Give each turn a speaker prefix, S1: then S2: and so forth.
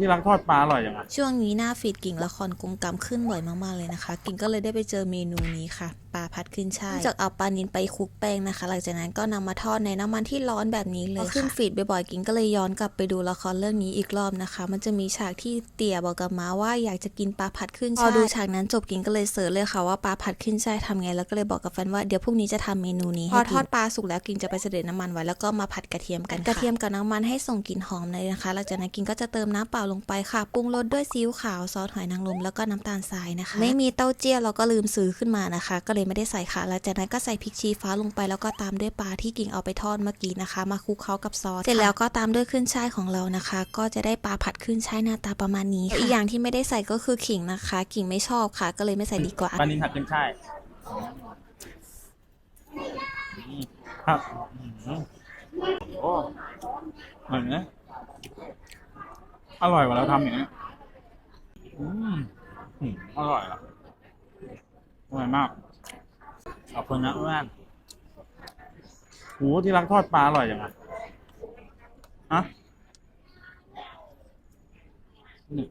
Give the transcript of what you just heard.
S1: ที่รักทอดปลาอร่อยยังไง
S2: ช่วงนี้หน้าฟีดกิ่งละครกรงกรรมขึ้นบ่อยมากๆเลยนะคะ กิ่งก็เลยได้ไปเจอเมนูนี้ค่ะ ลาพัดขึ้นช่ายจากเอาปลานินไปคลุกแป้งนะคะ หลังจากนั้นก็นำมาทอดในน้ำมันที่ร้อนแบบนี้เลยค่ะขึ้นฟีดบ่อยๆกิ่งก็เลยย้อนกลับไปดูละครเรื่องนี้อีกรอบนะคะ มันจะมีฉากที่เตี่ยบอกกับม้าว่าอยากจะกินปลาผัดขึ้นช่ายพอดูฉากนั้นจบกิ่งก็เลยเสิร์ชเลยค่ะว่าปลาผัดขึ้นช่ายทำไงแล้วก็เลยบอกกับแฟนว่าเดี๋ยวพรุ่งนี้จะทำเมนูนี้พอทอดปลาสุกแล้วกิ่งจะไปเสด็จน้ำมันไว้แล้วก็มาผัดกระเทียมกันกระเทียมกับน้ำมันให้ส่งกลิ่นหอมเลยนะคะหลังจากนั้นกิ่งก็จะเติมน้ำเปล่าลงไปค่ะปรุงรสด้วยซีอิ๊วขาวซอสหอยนางรมแล้วก็น้ำตาลทรายนะคะ ไม่มีเต้าเจี้ยวเราก็ลืมซื้อขึ้นมานะคะ ก็เลยไม่ได้ใส่ค่ะหลังจากนั้นก็ใส่พริกชี้ฟ้าลงไปแล้วก็ตามด้วยปลาที่กิ่งเอาไปทอดเมื่อกี้นะคะ มาคลุกเคล้ากับซอสเสร็จแล้วก็ตามด้วยขึ้นช่ายของเรานะคะ ก็จะได้ปลาผัดขึ้นช่ายหน้าตาประมาณนี้ค่ะอีกอย่างที่ไม่ได้ใส่ก็คือขิงนะคะกิ่งไม่ชอบค่ะ ก็เลยไม่ใส่ดีกว่า
S1: ปลานินผัดขึ้นช่ายอืมครับอืมโอ้เหมือนนะอร่อยกว่าเราทำอย่างนี้ยอืมอืมอร่อยอะอร่อยมาก ขอบคุณนะเพื่อนโหที่รักทอดปลาอร่อยจังอะฮะนี่